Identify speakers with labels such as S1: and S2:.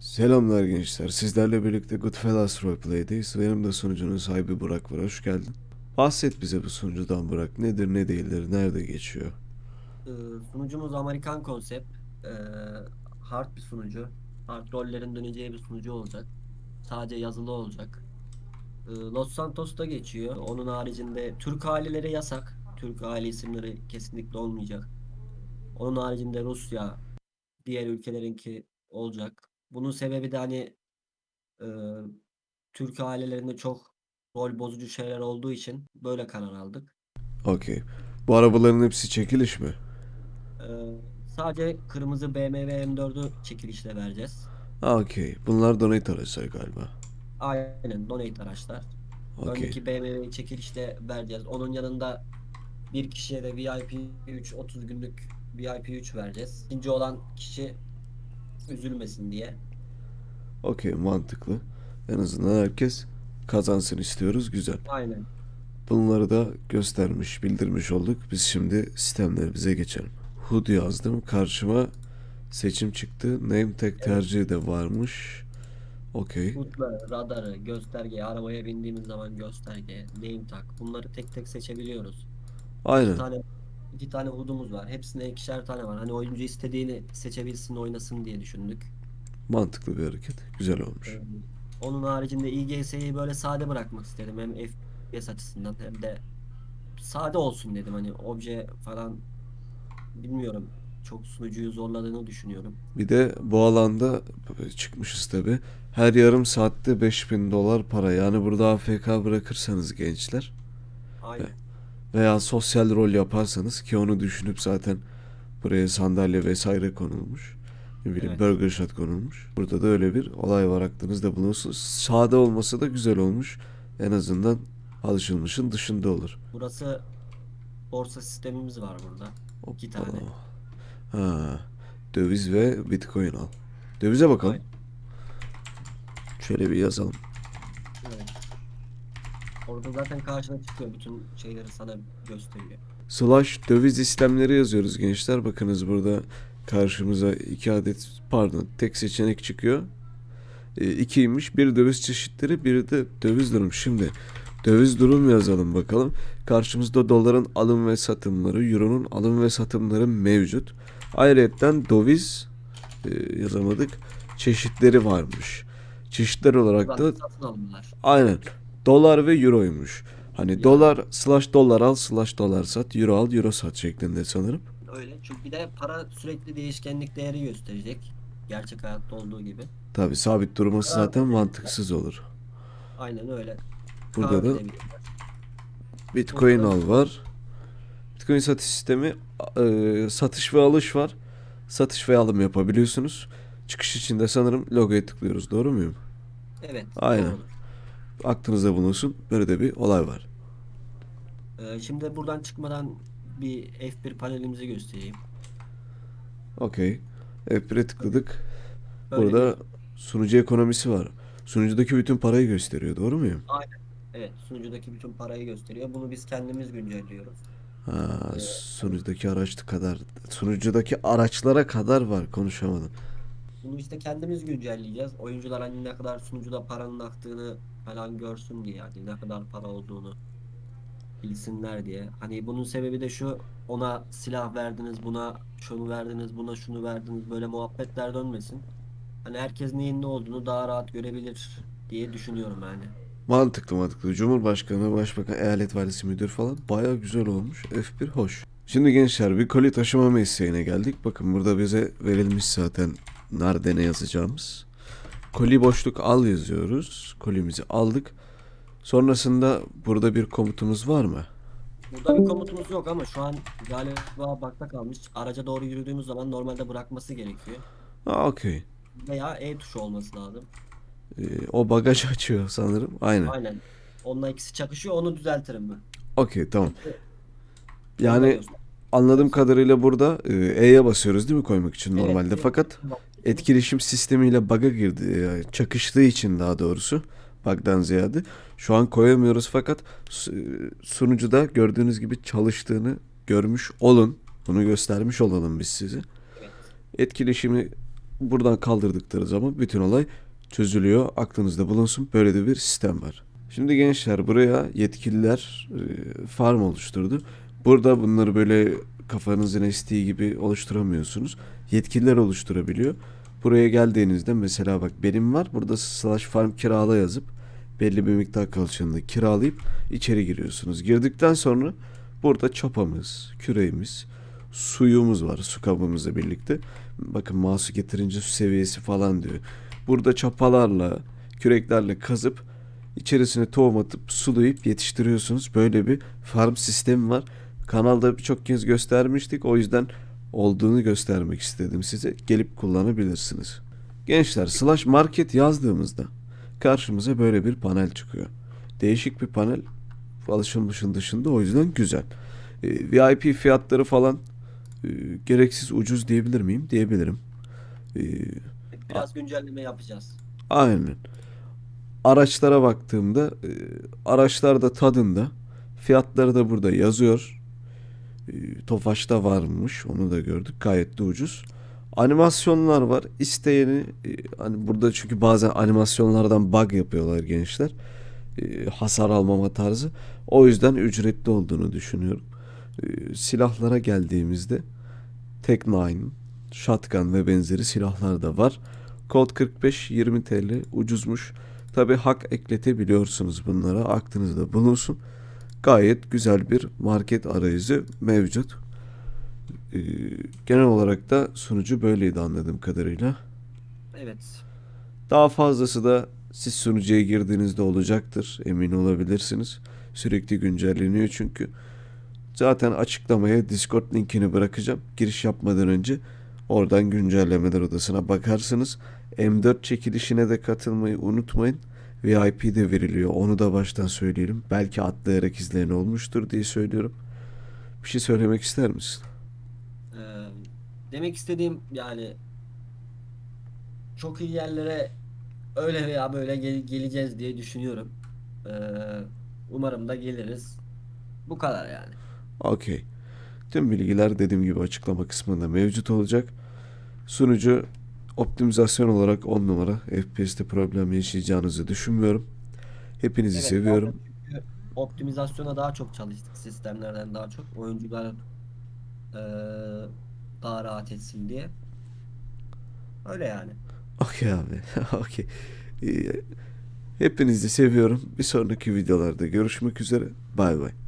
S1: Selamlar gençler. Sizlerle birlikte Goodfellas Roleplay'deyiz. Benim de sunucunun sahibi Burak var. Hoş geldin. Bahset bize bu sunucudan Burak. Nedir ne değildir, nerede geçiyor?
S2: Ee, sunucumuz Amerikan konsept. Ee, hard bir sunucu. Hard rollerin döneceği bir sunucu olacak. Sadece yazılı olacak. Ee, Los Santos'ta geçiyor. Onun haricinde Türk aileleri yasak. Türk aile isimleri kesinlikle olmayacak. Onun haricinde Rusya, diğer ülkelerinki olacak. Bunun sebebi de hani e, Türk ailelerinde çok rol bozucu şeyler olduğu için böyle karar aldık.
S1: Okey. Bu arabaların hepsi çekiliş mi?
S2: Ee, sadece kırmızı BMW M4'ü çekilişle vereceğiz.
S1: Okey. Bunlar donate araçlar galiba.
S2: Aynen donate araçlar.
S1: Okey.
S2: Öndeki BMW'yi çekilişle vereceğiz. Onun yanında bir kişiye de VIP 3 30 günlük VIP 3 vereceğiz. İkinci olan kişi üzülmesin diye.
S1: Okey mantıklı. En azından herkes kazansın istiyoruz. Güzel.
S2: Aynen.
S1: Bunları da göstermiş, bildirmiş olduk. Biz şimdi sistemlerimize geçelim. HUD yazdım. Karşıma seçim çıktı. Name tag tercihi de varmış. Okey.
S2: Hutları, radarı, gösterge, arabaya bindiğimiz zaman gösterge, name tag bunları tek tek seçebiliyoruz.
S1: Aynen.
S2: tane iki tane hudumuz var. Hepsine ikişer tane var. Hani oyuncu istediğini seçebilsin, oynasın diye düşündük.
S1: Mantıklı bir hareket. Güzel olmuş.
S2: Ee, Onun haricinde IGS'yi böyle sade bırakmak istedim. Hem FPS açısından hem de sade olsun dedim. Hani obje falan bilmiyorum. Çok sunucuyu zorladığını düşünüyorum.
S1: Bir de bu alanda çıkmışız tabi. Her yarım saatte 5000 dolar para. Yani burada AFK bırakırsanız gençler
S2: Aynen.
S1: Veya sosyal rol yaparsanız ki onu düşünüp zaten buraya sandalye vesaire konulmuş. Ne bileyim
S2: Evet.
S1: burger shot konulmuş. Burada da öyle bir olay var aklınızda bulunsun. Sade olması da güzel olmuş. En azından alışılmışın dışında olur.
S2: Burası borsa sistemimiz var burada. İki tane.
S1: Ha, döviz ve bitcoin al. Dövize bakalım. Şöyle bir yazalım.
S2: Orada zaten karşına çıkıyor. Bütün şeyleri sana gösteriyor.
S1: Slash döviz işlemleri yazıyoruz gençler. Bakınız burada karşımıza iki adet pardon tek seçenek çıkıyor. E, ikiymiş. Bir döviz çeşitleri bir de döviz durum. Şimdi döviz durum yazalım bakalım. Karşımızda doların alım ve satımları, euronun alım ve satımları mevcut. Ayrıca döviz e, yazamadık. Çeşitleri varmış. Çeşitler olarak da. Aynen. Dolar ve euroymuş. Hani
S2: Ya.
S1: dolar slash dolar al slash dolar sat euro al euro sat şeklinde sanırım.
S2: Öyle. Çünkü bir de para sürekli değişkenlik değeri gösterecek. Gerçek hayatta olduğu gibi.
S1: Tabi sabit durması
S2: Aa,
S1: zaten mantıksız olur.
S2: Aynen öyle.
S1: Burada
S2: Kahve
S1: da bitcoin
S2: Burada-
S1: al var. Bitcoin satış sistemi e, satış ve alış var. Satış ve alım yapabiliyorsunuz. Çıkış için de sanırım logoya tıklıyoruz. Doğru muyum?
S2: Evet.
S1: Aynen.
S2: doğrudur.
S1: Aklınızda bulunsun. Böyle de bir olay var.
S2: Ee, şimdi buradan çıkmadan bir F1 panelimizi göstereyim.
S1: Okey. F1'e tıkladık.
S2: Böyle
S1: Burada sunucu ekonomisi var. Sunucudaki bütün parayı gösteriyor. Doğru muyum?
S2: Evet, sunucudaki bütün parayı gösteriyor. Bunu biz kendimiz güncelliyoruz.
S1: Ha, sunucudaki araçlı kadar, sunucudaki araçlara kadar var. Konuşamadım.
S2: Bunu işte kendimiz güncelleyeceğiz. Oyuncular hani ne kadar sunucuda paranın aktığını falan görsün diye yani ne kadar para olduğunu bilsinler diye. Hani bunun sebebi de şu ona silah verdiniz, buna şunu verdiniz, buna şunu verdiniz böyle muhabbetler dönmesin. Hani herkes neyin ne olduğunu daha rahat görebilir diye düşünüyorum yani.
S1: Mantıklı mantıklı. Cumhurbaşkanı, Başbakan, Eyalet Valisi Müdür falan baya güzel olmuş. F1 hoş. Şimdi gençler bir koli taşıma mesleğine geldik. Bakın burada bize verilmiş zaten nerede ne yazacağımız. Koli boşluk al yazıyoruz. Kolimizi aldık. Sonrasında burada bir komutumuz var mı?
S2: Burada bir komutumuz yok ama şu an galiba bakta kalmış. Araca doğru yürüdüğümüz zaman normalde bırakması gerekiyor.
S1: Ha okey.
S2: Veya E tuşu olması lazım.
S1: Ee, o bagaj açıyor sanırım. Aynen.
S2: Aynen. Onunla ikisi çakışıyor onu düzeltirim ben.
S1: Okey tamam. Yani anladığım kadarıyla burada e, E'ye basıyoruz değil mi koymak için
S2: Evet,
S1: normalde.
S2: evet.
S1: Fakat etkileşim sistemiyle bug'a girdi. e, Çakıştığı için daha doğrusu. Bug'dan ziyade. Şu an koyamıyoruz fakat e, sunucuda gördüğünüz gibi çalıştığını görmüş olun. Bunu göstermiş olalım biz size. Etkileşimi buradan kaldırdıkları zaman bütün olay çözülüyor. Aklınızda bulunsun. Böyle de bir sistem var. Şimdi gençler buraya yetkililer e, farm oluşturdu. Burada bunları böyle kafanızın estiği gibi oluşturamıyorsunuz. Yetkililer oluşturabiliyor. Buraya geldiğinizde mesela bak benim var burada slash farm kirala yazıp belli bir miktar kalçanını kiralayıp içeri giriyorsunuz. Girdikten sonra burada çapamız, küreğimiz, suyumuz var su kabımızla birlikte. Bakın mouse'u getirince su seviyesi falan diyor. Burada çapalarla, küreklerle kazıp içerisine tohum atıp sulayıp yetiştiriyorsunuz. Böyle bir farm sistemi var. Kanalda birçok kez göstermiştik. O yüzden olduğunu göstermek istedim size. Gelip kullanabilirsiniz. Gençler slash market yazdığımızda karşımıza böyle bir panel çıkıyor. Değişik bir panel. Alışılmışın dışında o yüzden güzel. Ee, VIP fiyatları falan e, gereksiz ucuz diyebilir miyim? Diyebilirim. Ee,
S2: Biraz güncelleme yapacağız.
S1: Aynen. Araçlara baktığımda e, araçlar da tadında. Fiyatları da burada yazıyor. E, Tofaş'ta varmış. Onu da gördük. Gayet de ucuz. Animasyonlar var. İsteyeni e, hani burada çünkü bazen animasyonlardan bug yapıyorlar gençler. E, hasar almama tarzı. O yüzden ücretli olduğunu düşünüyorum. E, silahlara geldiğimizde Tek 9, Shotgun ve benzeri silahlar da var. Kod 45 20 TL ucuzmuş. Tabi hak ekletebiliyorsunuz bunlara. Aklınızda bulunsun. Gayet güzel bir market arayüzü mevcut. Ee, genel olarak da sunucu böyleydi anladığım kadarıyla.
S2: Evet.
S1: Daha fazlası da siz sunucuya girdiğinizde olacaktır. Emin olabilirsiniz. Sürekli güncelleniyor çünkü. Zaten açıklamaya Discord linkini bırakacağım. Giriş yapmadan önce oradan güncellemeler odasına bakarsınız. M4 çekilişine de katılmayı unutmayın. VIP de veriliyor. Onu da baştan söyleyelim. Belki atlayarak izleyen olmuştur diye söylüyorum. Bir şey söylemek ister misin?
S2: Ee, demek istediğim yani çok iyi yerlere öyle veya böyle gel- geleceğiz diye düşünüyorum. Ee, umarım da geliriz. Bu kadar yani.
S1: Okey. Tüm bilgiler dediğim gibi açıklama kısmında mevcut olacak. Sunucu optimizasyon olarak 10 numara. FPS'te problem yaşayacağınızı düşünmüyorum. Hepinizi
S2: Evet,
S1: seviyorum.
S2: çünkü optimizasyona daha çok çalıştık sistemlerden daha çok. Oyuncular eee, daha rahat etsin diye. Öyle yani.
S1: Okey abi. Okey. Ee, Hepinizi seviyorum. Bir sonraki videolarda görüşmek üzere. Bay bay.